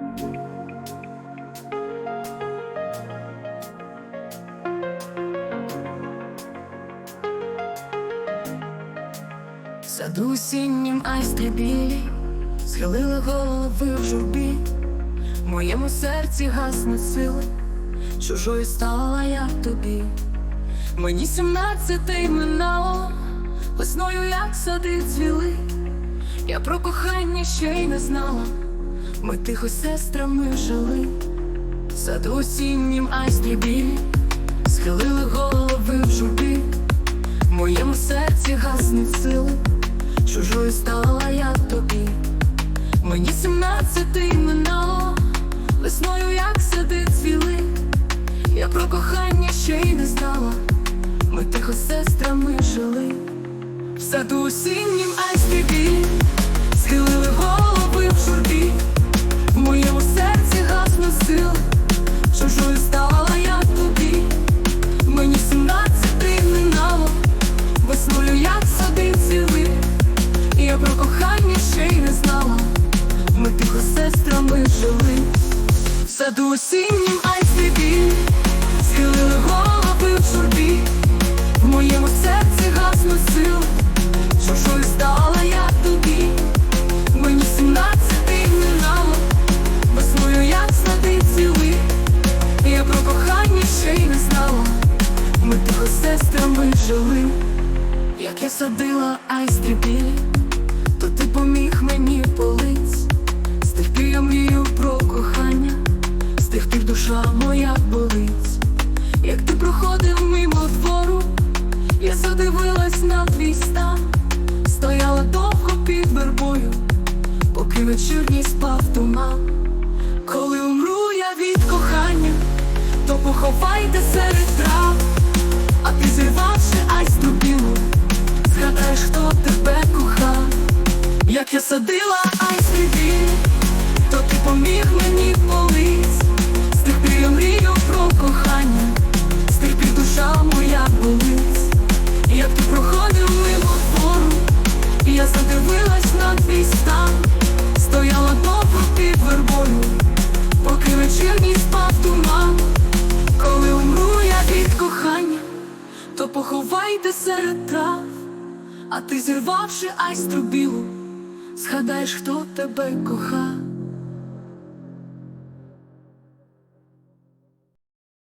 Саду осіннім айстри білі, схилили голови в журбі, в моєму серці гаснуть сили, чужою стала я тобі. Мені сімнадцяти минало, весною як сади цвіли. Я про кохання ще й не знала, ми тихо сестрами жили. В Саду осіннім айстрі білі, схилили голови в журбі, в моєму серці гаснуть сили, чужою стала я тобі. Мені сімнадцяти минало, весною як сади цвіли. Я про кохання ще й не знала, ми тихо сестрами жили. В саду осіннім айстрі білі, схилили сестрами жили, в саду осіннім айстрі схилили голови в журбі, в моєму серці гаснуть сили. Чужою стала я тобі, мені сімнадцяти минало, весною як сади ціли, я про кохання ще й не знала, ми тихо сестрами жили, як я садила айстрі поки вечірній спав туман. Коли умру я від кохання, то поховайте серед трав, а ти зірвавши айстру білу, згадаєш, хто тебе кохав, як я садила айстри білі, то ти поміг мені в з поховайте серед трав, а ти зірвавши айстру білу, згадаєш, хто тебе кохав.